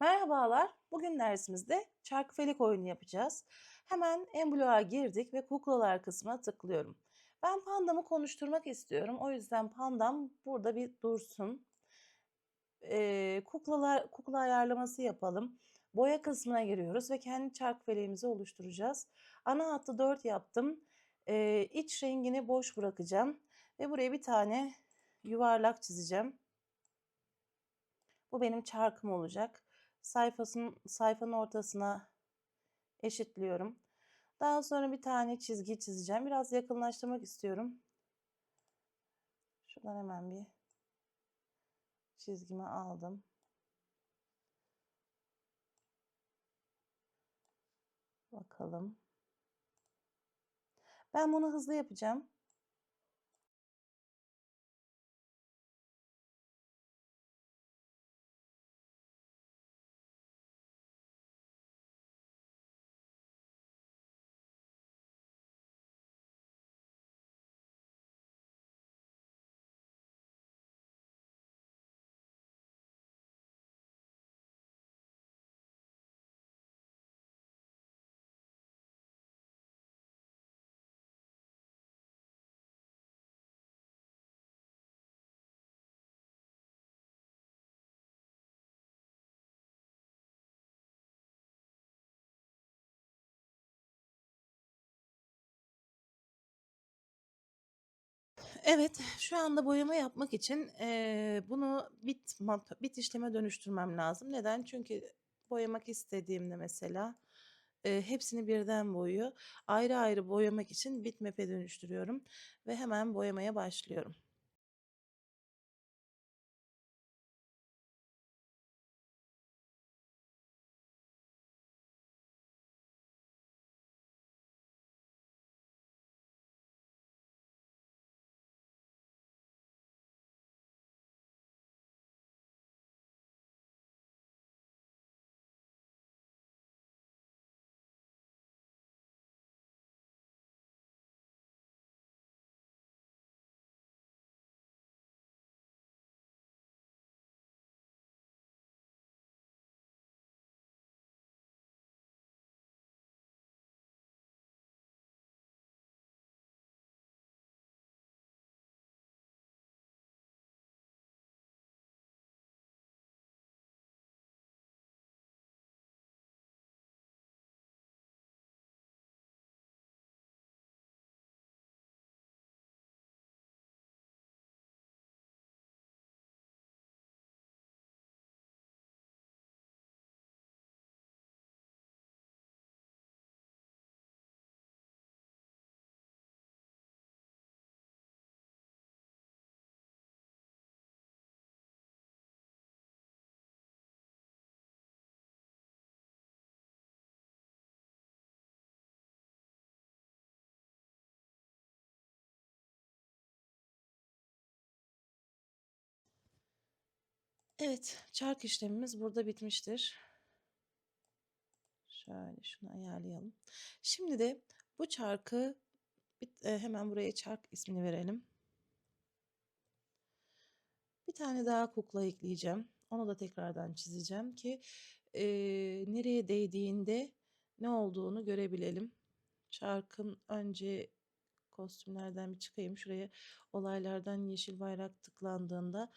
Merhabalar. Bugün dersimizde çarkıfelek oyunu yapacağız. Hemen en girdik ve kuklalar kısmına tıklıyorum. Ben pandamı konuşturmak istiyorum. O yüzden pandam burada bir dursun. Ee, kuklalar kukla ayarlaması yapalım. Boya kısmına giriyoruz ve kendi çarkıfeleğimizi oluşturacağız. Ana hattı 4 yaptım. Ee, iç rengini boş bırakacağım ve buraya bir tane yuvarlak çizeceğim. Bu benim çarkım olacak sayfasının sayfanın ortasına eşitliyorum. Daha sonra bir tane çizgi çizeceğim. Biraz yakınlaştırmak istiyorum. Şuradan hemen bir çizgimi aldım. Bakalım. Ben bunu hızlı yapacağım. Evet, şu anda boyama yapmak için, eee, bunu bitmap bit işleme dönüştürmem lazım. Neden? Çünkü boyamak istediğimde mesela, eee, hepsini birden boyuyor. Ayrı ayrı boyamak için bitmap'e dönüştürüyorum ve hemen boyamaya başlıyorum. Evet, çark işlemimiz burada bitmiştir. Şöyle şunu ayarlayalım. Şimdi de bu çarkı eee, hemen buraya çark ismini verelim. Bir tane daha kukla ekleyeceğim. Onu da tekrardan çizeceğim ki, eee, nereye değdiğinde ne olduğunu görebilelim. Çarkın önce kostümlerden bir çıkayım. Şuraya olaylardan yeşil bayrak tıklandığında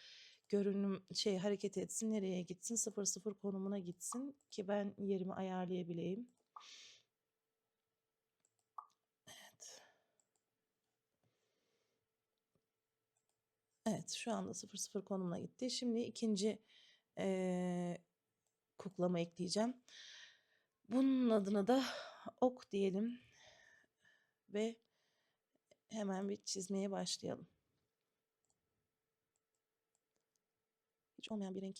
görünüm şey hareket etsin. Nereye gitsin? 00 konumuna gitsin ki ben yerimi ayarlayabileyim. Evet. Evet, şu anda 00 konumuna gitti. Şimdi ikinci eee kuklama ekleyeceğim. Bunun adına da ok diyelim ve hemen bir çizmeye başlayalım. Olmayan bir renk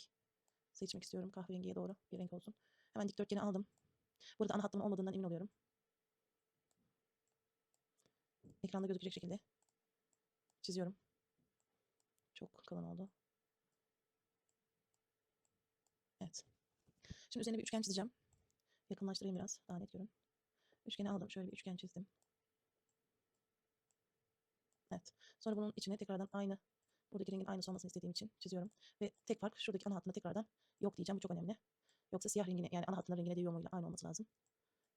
seçmek istiyorum. Kahverengiye doğru bir renk olsun. Hemen dikdörtgeni aldım. Burada ana hattımın olmadığından emin oluyorum. Ekranda gözükecek şekilde çiziyorum. Çok kalın oldu. Evet. Şimdi üzerine bir üçgen çizeceğim. Yakınlaştırayım biraz. Daha net görün. Üçgeni aldım. Şöyle bir üçgen çizdim. Evet. Sonra bunun içine tekrardan aynı buradaki rengin aynısı olmasını istediğim için çiziyorum. Ve tek fark şuradaki ana hattına tekrardan yok diyeceğim. Bu çok önemli. Yoksa siyah rengine yani ana hattının rengine değiyor muyla aynı olması lazım.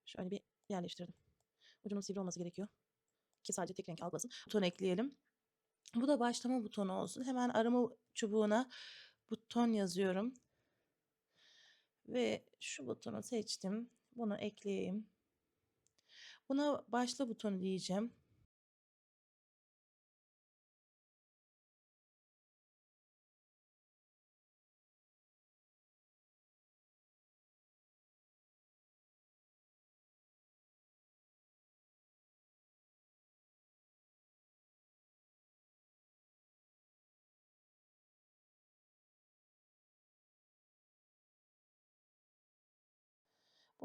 Şöyle bir yerleştirdim. Ucunun sivri olması gerekiyor. Ki sadece tek renk algılasın. Buton ekleyelim. Bu da başlama butonu olsun. Hemen arama çubuğuna buton yazıyorum. Ve şu butonu seçtim. Bunu ekleyeyim. Buna başla butonu diyeceğim.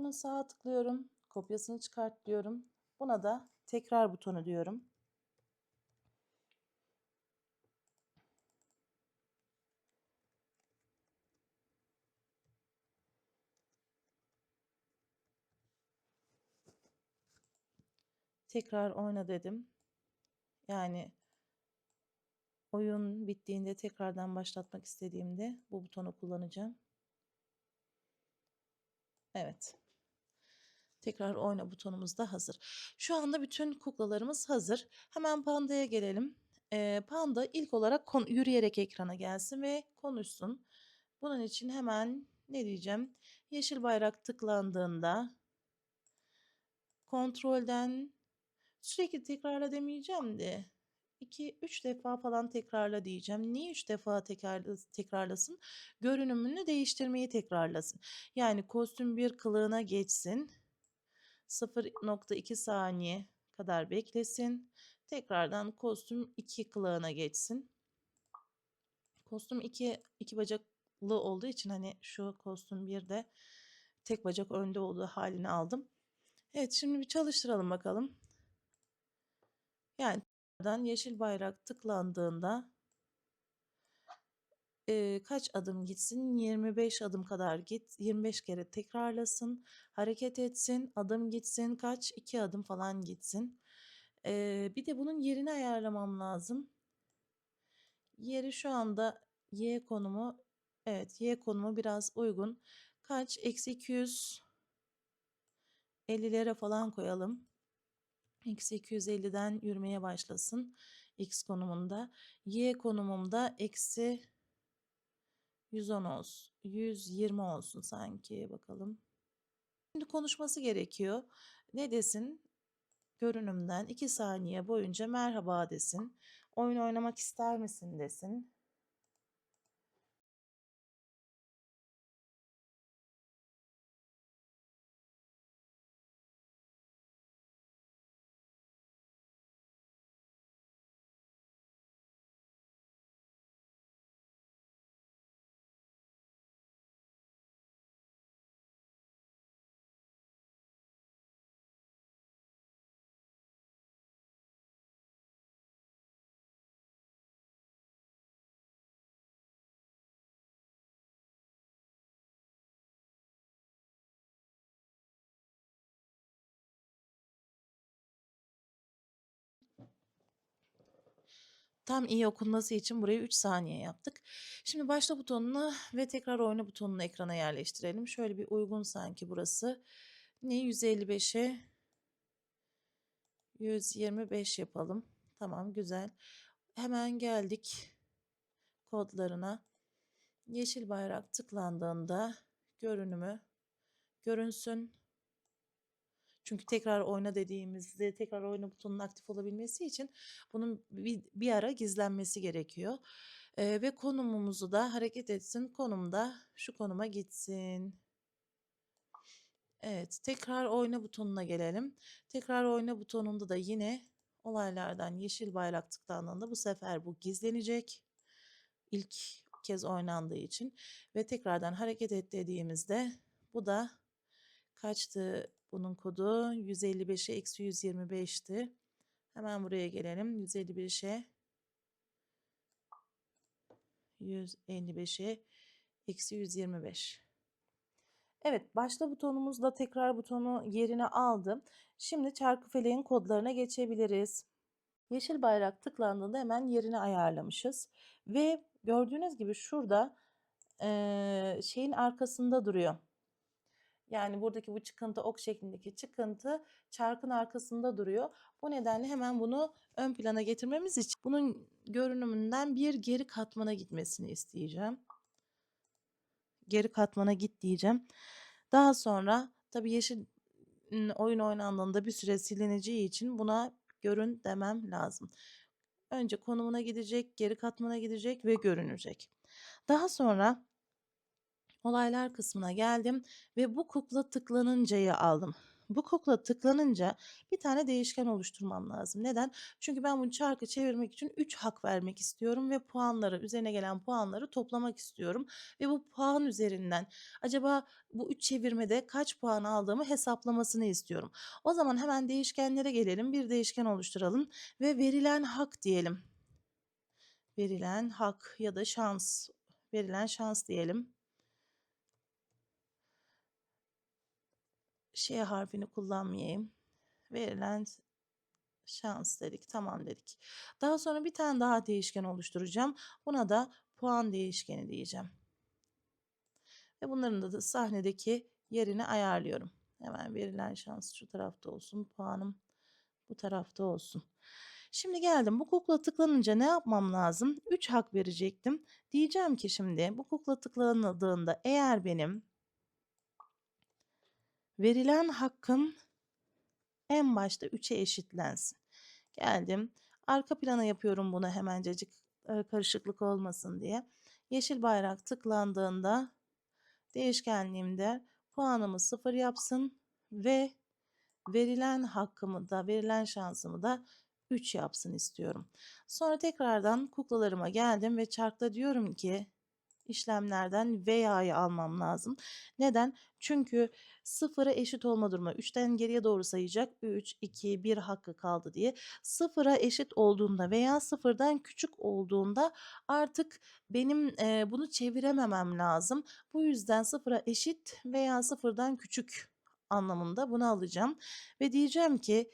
Bunu sağa tıklıyorum. Kopyasını çıkart diyorum. Buna da tekrar butonu diyorum. Tekrar oyna dedim. Yani oyun bittiğinde tekrardan başlatmak istediğimde bu butonu kullanacağım. Evet. Tekrar oyna butonumuz da hazır. Şu anda bütün kuklalarımız hazır. Hemen pandaya gelelim. Ee, panda ilk olarak yürüyerek ekrana gelsin ve konuşsun. Bunun için hemen ne diyeceğim? Yeşil bayrak tıklandığında kontrolden sürekli tekrarla demeyeceğim de 2-3 defa falan tekrarla diyeceğim. Niye 3 defa tekrarla, tekrarlasın? Görünümünü değiştirmeyi tekrarlasın. Yani kostüm bir kılığına geçsin. 0.2 saniye kadar beklesin. Tekrardan kostüm 2 kılığına geçsin. Kostüm 2 iki bacaklı olduğu için hani şu kostüm bir de tek bacak önde olduğu halini aldım. Evet şimdi bir çalıştıralım bakalım. Yani yeşil bayrak tıklandığında e, kaç adım gitsin? 25 adım kadar git. 25 kere tekrarlasın. Hareket etsin. Adım gitsin. Kaç? 2 adım falan gitsin. E, bir de bunun yerini ayarlamam lazım. Yeri şu anda Y konumu. Evet Y konumu biraz uygun. Kaç? Eksi 200 50'lere falan koyalım. Eksi 250'den yürümeye başlasın. X konumunda. Y konumumda eksi 110 olsun. 120 olsun sanki bakalım. Şimdi konuşması gerekiyor. Ne desin? Görünümden 2 saniye boyunca merhaba desin. Oyun oynamak ister misin desin. Tam iyi okunması için burayı 3 saniye yaptık. Şimdi başla butonunu ve tekrar oyna butonunu ekrana yerleştirelim. Şöyle bir uygun sanki burası. Ne 155'e 125 yapalım. Tamam güzel. Hemen geldik kodlarına. Yeşil bayrak tıklandığında görünümü görünsün. Çünkü tekrar oyna dediğimizde tekrar oyna butonunun aktif olabilmesi için bunun bir, bir ara gizlenmesi gerekiyor. Ee, ve konumumuzu da hareket etsin. Konumda şu konuma gitsin. Evet, tekrar oyna butonuna gelelim. Tekrar oyna butonunda da yine olaylardan yeşil bayrak tıklandığında bu sefer bu gizlenecek. İlk kez oynandığı için ve tekrardan hareket et dediğimizde bu da kaçtı bunun kodu 155'e eksi 125'ti. Hemen buraya gelelim. 155'e 155'e eksi 125. Evet başla butonumuzla tekrar butonu yerine aldı. Şimdi çarkı feleğin kodlarına geçebiliriz. Yeşil bayrak tıklandığında hemen yerini ayarlamışız. Ve gördüğünüz gibi şurada e, şeyin arkasında duruyor. Yani buradaki bu çıkıntı ok şeklindeki çıkıntı çarkın arkasında duruyor. Bu nedenle hemen bunu ön plana getirmemiz için bunun görünümünden bir geri katmana gitmesini isteyeceğim. Geri katmana git diyeceğim. Daha sonra tabii yeşil oyun oynandığında bir süre silineceği için buna görün demem lazım. Önce konumuna gidecek, geri katmana gidecek ve görünecek. Daha sonra olaylar kısmına geldim ve bu kukla tıklanıncayı aldım. Bu kukla tıklanınca bir tane değişken oluşturmam lazım. Neden? Çünkü ben bu çarkı çevirmek için 3 hak vermek istiyorum ve puanları, üzerine gelen puanları toplamak istiyorum. Ve bu puan üzerinden acaba bu 3 çevirmede kaç puan aldığımı hesaplamasını istiyorum. O zaman hemen değişkenlere gelelim. Bir değişken oluşturalım ve verilen hak diyelim. Verilen hak ya da şans. Verilen şans diyelim. Şey harfini kullanmayayım. Verilen şans dedik. Tamam dedik. Daha sonra bir tane daha değişken oluşturacağım. Buna da puan değişkeni diyeceğim. Ve bunların da, da sahnedeki yerini ayarlıyorum. Hemen verilen şans şu tarafta olsun. Puanım bu tarafta olsun. Şimdi geldim. Bu kukla tıklanınca ne yapmam lazım? 3 hak verecektim. Diyeceğim ki şimdi bu kukla tıklanıldığında eğer benim verilen hakkım en başta 3'e eşitlensin. Geldim. Arka plana yapıyorum bunu hemencecik e, karışıklık olmasın diye. Yeşil bayrak tıklandığında değişkenliğimde puanımı sıfır yapsın ve verilen hakkımı da verilen şansımı da 3 yapsın istiyorum. Sonra tekrardan kuklalarıma geldim ve çarkta diyorum ki işlemlerden veya'yı almam lazım. Neden? Çünkü sıfıra eşit olma durumu. 3'ten geriye doğru sayacak. 3, 2, 1 hakkı kaldı diye. Sıfıra eşit olduğunda veya sıfırdan küçük olduğunda artık benim e, bunu çevirememem lazım. Bu yüzden sıfıra eşit veya sıfırdan küçük anlamında bunu alacağım. Ve diyeceğim ki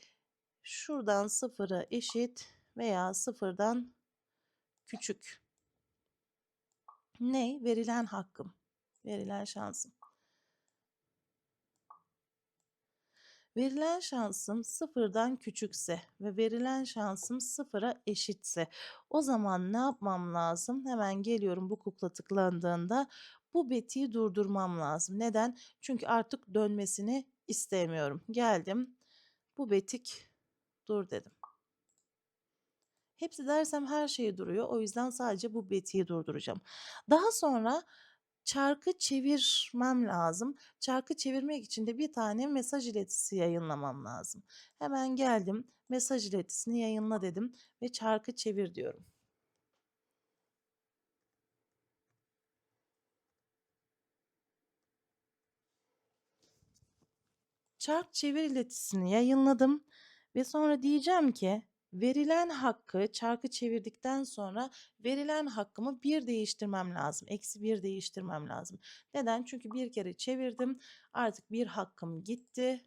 şuradan sıfıra eşit veya sıfırdan küçük. Ne? Verilen hakkım. Verilen şansım. Verilen şansım sıfırdan küçükse ve verilen şansım sıfıra eşitse o zaman ne yapmam lazım? Hemen geliyorum bu kukla tıklandığında bu betiyi durdurmam lazım. Neden? Çünkü artık dönmesini istemiyorum. Geldim. Bu betik dur dedim. Hepsi dersem her şey duruyor. O yüzden sadece bu betiyi durduracağım. Daha sonra çarkı çevirmem lazım. Çarkı çevirmek için de bir tane mesaj iletisi yayınlamam lazım. Hemen geldim. Mesaj iletisini yayınla dedim ve çarkı çevir diyorum. Çark çevir iletisini yayınladım ve sonra diyeceğim ki verilen hakkı çarkı çevirdikten sonra verilen hakkımı bir değiştirmem lazım. Eksi bir değiştirmem lazım. Neden? Çünkü bir kere çevirdim. Artık bir hakkım gitti.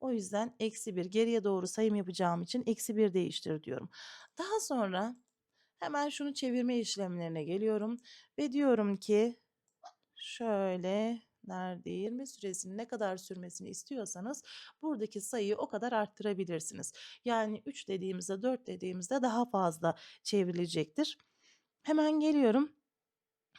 O yüzden eksi bir geriye doğru sayım yapacağım için eksi bir değiştir diyorum. Daha sonra hemen şunu çevirme işlemlerine geliyorum ve diyorum ki şöyle nerede 20 süresinin ne kadar sürmesini istiyorsanız buradaki sayıyı o kadar arttırabilirsiniz. Yani 3 dediğimizde 4 dediğimizde daha fazla çevrilecektir. Hemen geliyorum.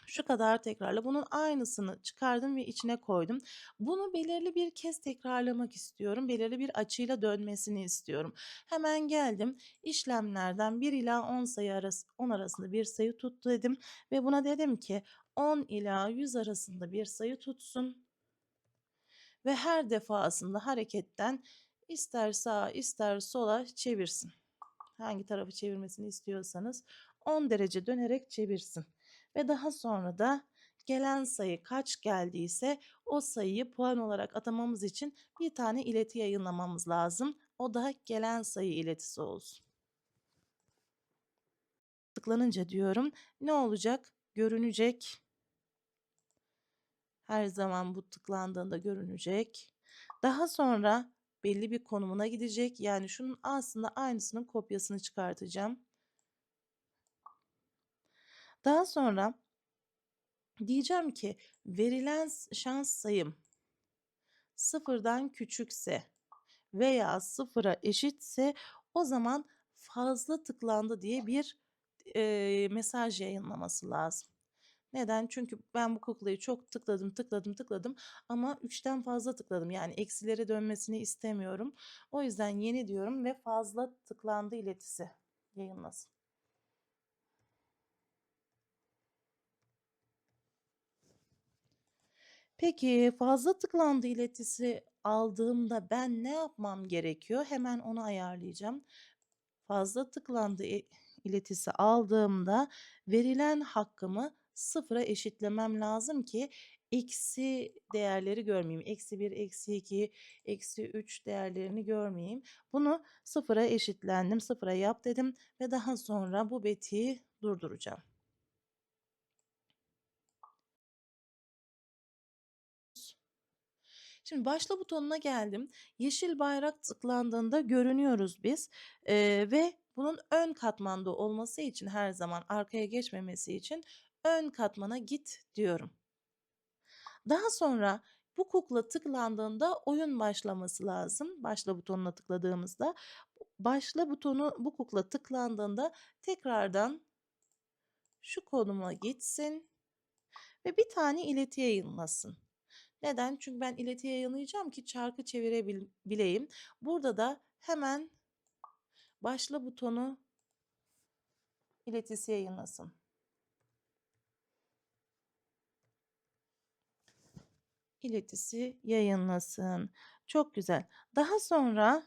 Şu kadar tekrarla. Bunun aynısını çıkardım ve içine koydum. Bunu belirli bir kez tekrarlamak istiyorum. Belirli bir açıyla dönmesini istiyorum. Hemen geldim. İşlemlerden 1 ila 10 sayı arası 10 arasında bir sayı tut dedim ve buna dedim ki 10 ila 100 arasında bir sayı tutsun. Ve her defasında hareketten ister sağa ister sola çevirsin. Hangi tarafı çevirmesini istiyorsanız 10 derece dönerek çevirsin. Ve daha sonra da gelen sayı kaç geldiyse o sayıyı puan olarak atamamız için bir tane ileti yayınlamamız lazım. O da gelen sayı iletisi olsun. Tıklanınca diyorum ne olacak? Görünecek. Her zaman bu tıklandığında görünecek. Daha sonra belli bir konumuna gidecek. Yani şunun aslında aynısının kopyasını çıkartacağım. Daha sonra diyeceğim ki verilen şans sayım sıfırdan küçükse veya sıfıra eşitse o zaman fazla tıklandı diye bir eee, mesaj yayınlaması lazım. Neden? Çünkü ben bu kuklayı çok tıkladım, tıkladım, tıkladım ama 3'ten fazla tıkladım. Yani eksilere dönmesini istemiyorum. O yüzden yeni diyorum ve fazla tıklandı iletisi yayınlasın. Peki fazla tıklandı iletisi aldığımda ben ne yapmam gerekiyor? Hemen onu ayarlayacağım. Fazla tıklandı iletisi aldığımda verilen hakkımı sıfıra eşitlemem lazım ki eksi değerleri görmeyeyim. Eksi 1, eksi 2, eksi 3 değerlerini görmeyeyim. Bunu sıfıra eşitlendim. Sıfıra yap dedim ve daha sonra bu betiyi durduracağım. Şimdi başla butonuna geldim. Yeşil bayrak tıklandığında görünüyoruz biz Eee, ve bunun ön katmanda olması için her zaman arkaya geçmemesi için ön katmana git diyorum. Daha sonra bu kukla tıklandığında oyun başlaması lazım. Başla butonuna tıkladığımızda başla butonu bu kukla tıklandığında tekrardan şu konuma gitsin ve bir tane ileti yayınlasın. Neden? Çünkü ben ileti yayınlayacağım ki çarkı çevirebileyim. Burada da hemen başla butonu iletisi yayınlasın. İletisi yayınlasın. Çok güzel. Daha sonra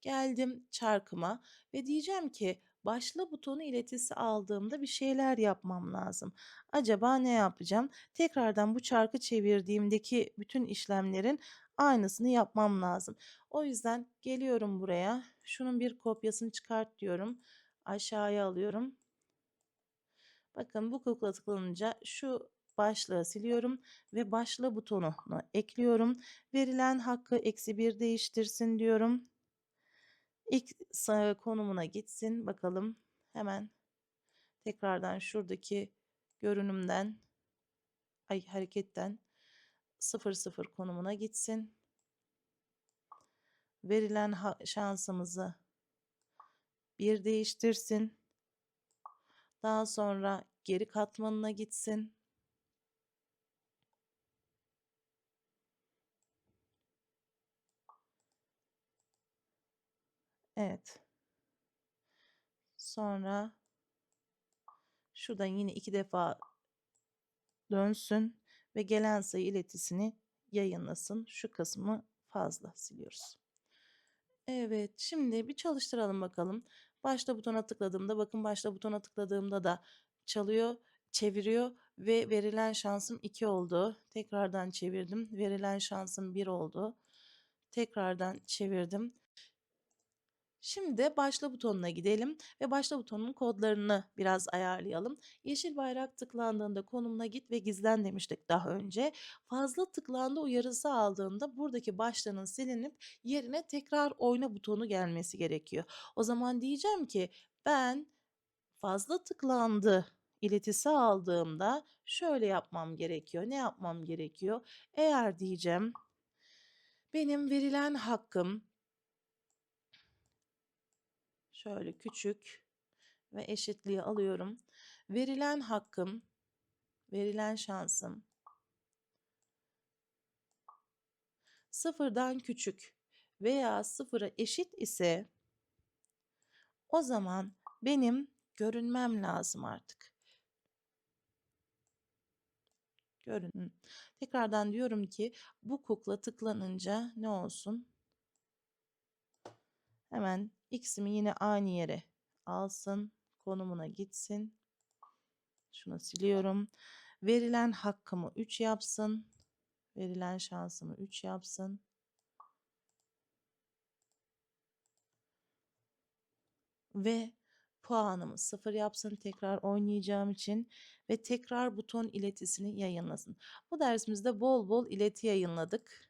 geldim çarkıma ve diyeceğim ki başla butonu iletisi aldığımda bir şeyler yapmam lazım. Acaba ne yapacağım? Tekrardan bu çarkı çevirdiğimdeki bütün işlemlerin aynısını yapmam lazım. O yüzden geliyorum buraya. Şunun bir kopyasını çıkart diyorum. Aşağıya alıyorum. Bakın bu kukla tıklanınca şu başlığı siliyorum ve başla butonunu ekliyorum. Verilen hakkı eksi bir değiştirsin diyorum. İlk konumuna gitsin bakalım. Hemen tekrardan şuradaki görünümden ay hareketten 00 konumuna gitsin. Verilen şansımızı bir değiştirsin. Daha sonra geri katmanına gitsin. Evet. Sonra şuradan yine iki defa dönsün ve gelen sayı iletisini yayınlasın. Şu kısmı fazla siliyoruz. Evet, şimdi bir çalıştıralım bakalım. Başla butona tıkladığımda bakın başla butona tıkladığımda da çalıyor, çeviriyor ve verilen şansım 2 oldu. Tekrardan çevirdim. Verilen şansım 1 oldu. Tekrardan çevirdim. Şimdi başla butonuna gidelim ve başla butonunun kodlarını biraz ayarlayalım. Yeşil bayrak tıklandığında konumuna git ve gizlen demiştik daha önce. Fazla tıklandı uyarısı aldığında buradaki başlığının silinip yerine tekrar oyna butonu gelmesi gerekiyor. O zaman diyeceğim ki ben fazla tıklandı iletisi aldığımda şöyle yapmam gerekiyor. Ne yapmam gerekiyor? Eğer diyeceğim benim verilen hakkım şöyle küçük ve eşitliği alıyorum. Verilen hakkım, verilen şansım sıfırdan küçük veya sıfıra eşit ise o zaman benim görünmem lazım artık. Görün. Tekrardan diyorum ki bu kukla tıklanınca ne olsun? Hemen x'imi yine aynı yere alsın. Konumuna gitsin. Şunu siliyorum. Verilen hakkımı 3 yapsın. Verilen şansımı 3 yapsın. Ve puanımı 0 yapsın tekrar oynayacağım için ve tekrar buton iletisini yayınlasın. Bu dersimizde bol bol ileti yayınladık.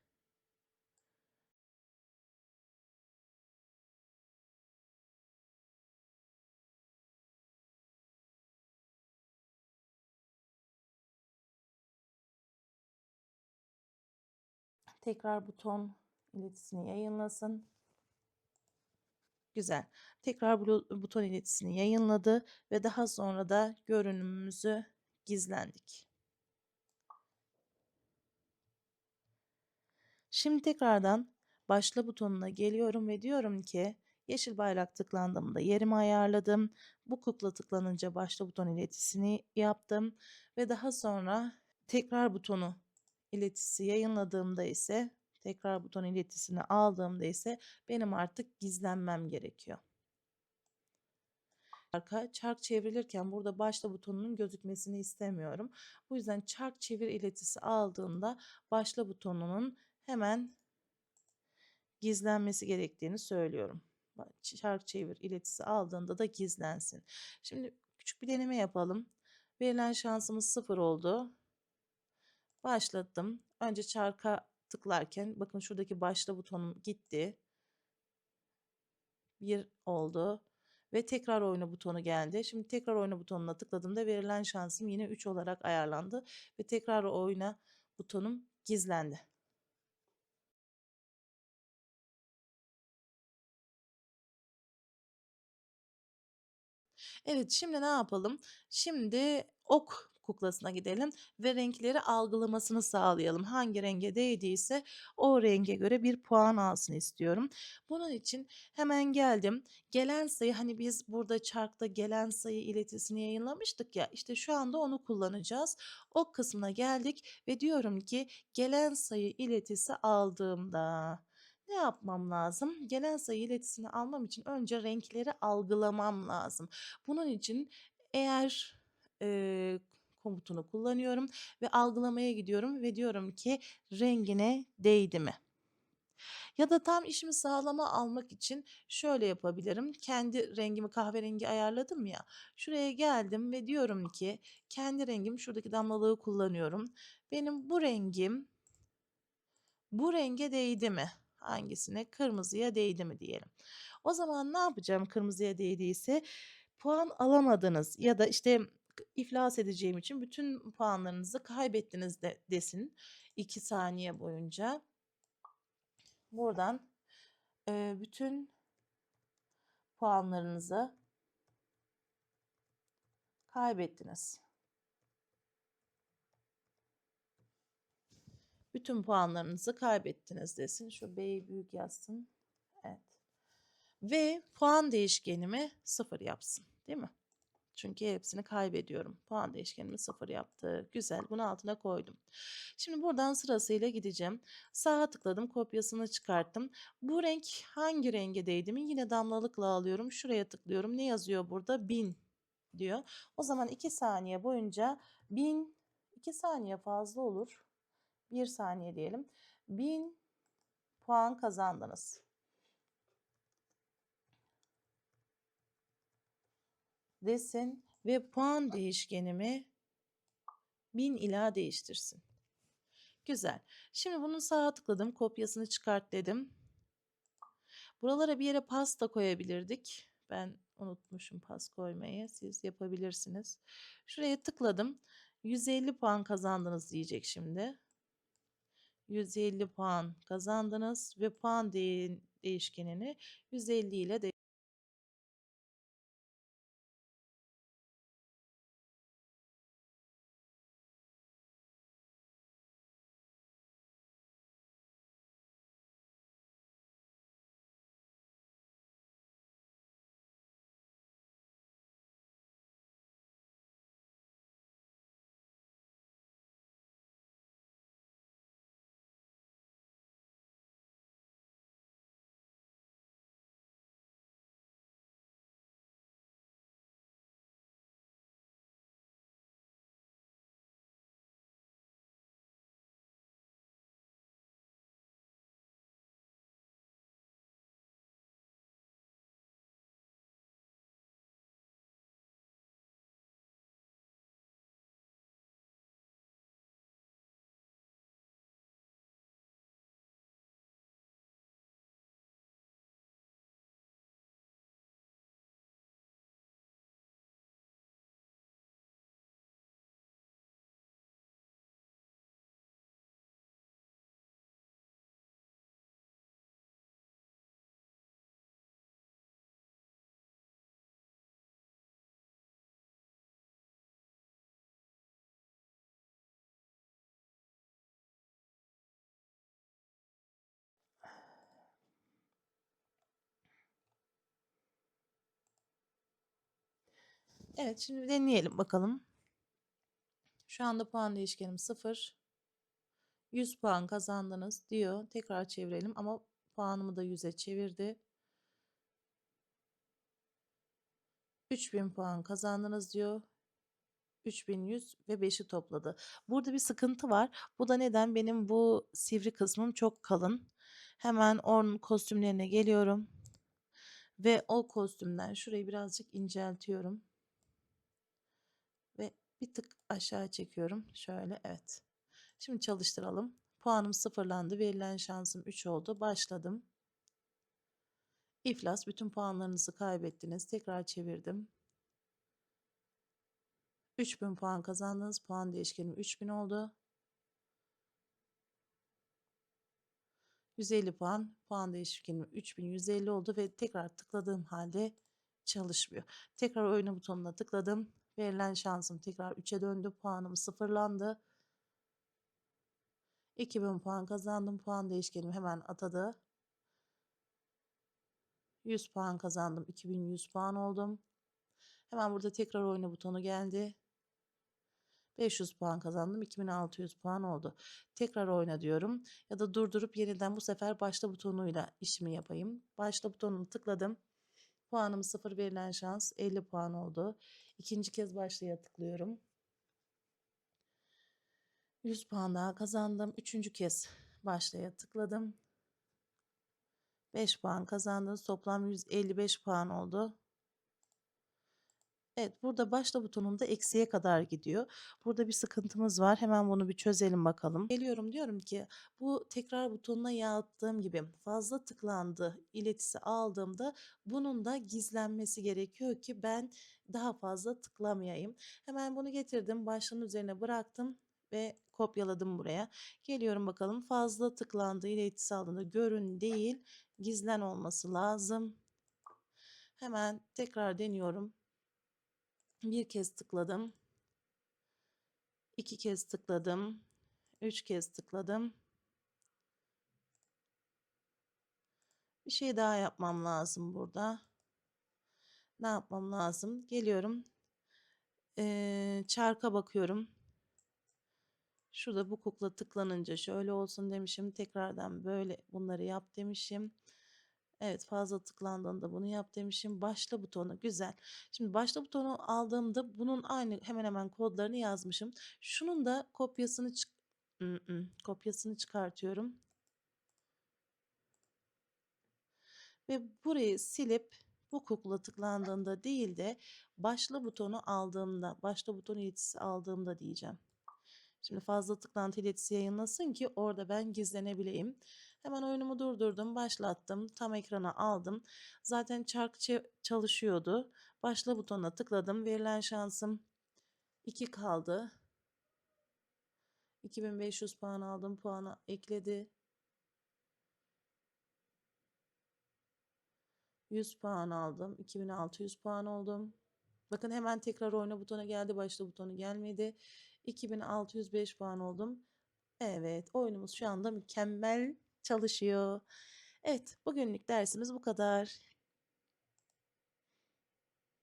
Tekrar buton iletisini yayınlasın. Güzel. Tekrar buton iletisini yayınladı ve daha sonra da görünümümüzü gizlendik. Şimdi tekrardan başla butonuna geliyorum ve diyorum ki yeşil bayrak tıklandığımda yerimi ayarladım. Bu kukla tıklanınca başla buton iletisini yaptım ve daha sonra tekrar butonu iletisi yayınladığımda ise tekrar buton iletisini aldığımda ise benim artık gizlenmem gerekiyor. Arka çark çevrilirken burada başla butonunun gözükmesini istemiyorum. Bu yüzden çark çevir iletisi aldığımda başla butonunun hemen gizlenmesi gerektiğini söylüyorum. Çark çevir iletisi aldığında da gizlensin. Şimdi küçük bir deneme yapalım. Verilen şansımız sıfır oldu. Başlattım. Önce çarka tıklarken bakın şuradaki başla butonum gitti. Bir oldu. Ve tekrar oyna butonu geldi. Şimdi tekrar oyna butonuna tıkladığımda verilen şansım yine 3 olarak ayarlandı. Ve tekrar oyna butonum gizlendi. Evet, şimdi ne yapalım? Şimdi ok kuklasına gidelim ve renkleri algılamasını sağlayalım. Hangi renge değdiyse o renge göre bir puan alsın istiyorum. Bunun için hemen geldim. Gelen sayı hani biz burada çarkta gelen sayı iletisini yayınlamıştık ya. İşte şu anda onu kullanacağız. Ok kısmına geldik ve diyorum ki gelen sayı iletisi aldığımda ne yapmam lazım? Gelen sayı iletisini almam için önce renkleri algılamam lazım. Bunun için eğer eee, komutunu kullanıyorum ve algılamaya gidiyorum ve diyorum ki rengine değdi mi? Ya da tam işimi sağlama almak için şöyle yapabilirim. Kendi rengimi kahverengi ayarladım ya. Şuraya geldim ve diyorum ki kendi rengim şuradaki damlalığı kullanıyorum. Benim bu rengim bu renge değdi mi? Hangisine? Kırmızıya değdi mi diyelim. O zaman ne yapacağım kırmızıya değdiyse? Puan alamadınız ya da işte iflas edeceğim için bütün puanlarınızı kaybettiniz de, desin 2 saniye boyunca. Buradan e, bütün puanlarınızı kaybettiniz. Bütün puanlarınızı kaybettiniz desin. Şu B'yi büyük yazsın. Evet. Ve puan değişkenimi sıfır yapsın. Değil mi? Çünkü hepsini kaybediyorum. Puan değişkenimi sıfır yaptı. Güzel. Bunu altına koydum. Şimdi buradan sırasıyla gideceğim. Sağa tıkladım. Kopyasını çıkarttım. Bu renk hangi renge değdi mi? Yine damlalıkla alıyorum. Şuraya tıklıyorum. Ne yazıyor burada? 1000 diyor. O zaman 2 saniye boyunca 1000 2 saniye fazla olur. 1 saniye diyelim. 1000 puan kazandınız. Desin ve puan değişkenimi 1000 ila değiştirsin. Güzel. Şimdi bunun sağa tıkladım. Kopyasını çıkart dedim. Buralara bir yere pasta koyabilirdik. Ben unutmuşum pas koymayı. Siz yapabilirsiniz. Şuraya tıkladım. 150 puan kazandınız diyecek şimdi. 150 puan kazandınız ve puan değ- değişkenini 150 ile de Evet, şimdi deneyelim bakalım. Şu anda puan değişkenim 0. 100 puan kazandınız diyor. Tekrar çevirelim ama puanımı da 100'e çevirdi. 3000 puan kazandınız diyor. 3100 ve 5'i topladı. Burada bir sıkıntı var. Bu da neden? Benim bu sivri kısmım çok kalın. Hemen onun kostümlerine geliyorum. Ve o kostümden şurayı birazcık inceltiyorum. Bir tık aşağı çekiyorum. Şöyle evet. Şimdi çalıştıralım. Puanım sıfırlandı. Verilen şansım 3 oldu. Başladım. İflas. Bütün puanlarınızı kaybettiniz. Tekrar çevirdim. 3000 puan kazandınız. Puan değişkenim 3000 oldu. 150 puan. Puan değişkenim 3150 oldu ve tekrar tıkladığım halde çalışmıyor. Tekrar oyna butonuna tıkladım. Verilen şansım tekrar 3'e döndü. Puanım sıfırlandı. 2000 puan kazandım. Puan değişkenim hemen atadı. 100 puan kazandım. 2100 puan oldum. Hemen burada tekrar oyna butonu geldi. 500 puan kazandım. 2600 puan oldu. Tekrar oyna diyorum. Ya da durdurup yeniden bu sefer başla butonuyla işimi yapayım. Başla butonunu tıkladım. Puanım 0 verilen şans 50 puan oldu. İkinci kez başlaya tıklıyorum. 100 puan daha kazandım. Üçüncü kez başlaya tıkladım. 5 puan kazandınız. Toplam 155 puan oldu. Evet burada başla butonunda eksiye kadar gidiyor. Burada bir sıkıntımız var. Hemen bunu bir çözelim bakalım. Geliyorum diyorum ki bu tekrar butonuna yaptığım gibi fazla tıklandı iletisi aldığımda bunun da gizlenmesi gerekiyor ki ben daha fazla tıklamayayım. Hemen bunu getirdim başlığın üzerine bıraktım ve kopyaladım buraya. Geliyorum bakalım fazla tıklandı iletisi aldığında görün değil gizlen olması lazım. Hemen tekrar deniyorum. Bir kez tıkladım. iki kez tıkladım. Üç kez tıkladım. Bir şey daha yapmam lazım burada. Ne yapmam lazım? Geliyorum. Ee, çarka bakıyorum. Şurada bu kukla tıklanınca şöyle olsun demişim. Tekrardan böyle bunları yap demişim. Evet fazla tıklandığında bunu yap demişim. Başla butonu güzel. Şimdi başla butonu aldığımda bunun aynı hemen hemen kodlarını yazmışım. Şunun da kopyasını çık kopyasını çıkartıyorum. Ve burayı silip bu kukla tıklandığında değil de başla butonu aldığımda, başla butonu iletisi aldığımda diyeceğim. Şimdi fazla tıklantı iletisi yayınlasın ki orada ben gizlenebileyim. Hemen oyunumu durdurdum, başlattım, tam ekrana aldım. Zaten çark çalışıyordu. Başla butonuna tıkladım. Verilen şansım 2 kaldı. 2500 puan aldım. Puanı ekledi. 100 puan aldım. 2600 puan oldum. Bakın hemen tekrar oyna butonu geldi. Başla butonu gelmedi. 2605 puan oldum. Evet oyunumuz şu anda mükemmel çalışıyor. Evet bugünlük dersimiz bu kadar.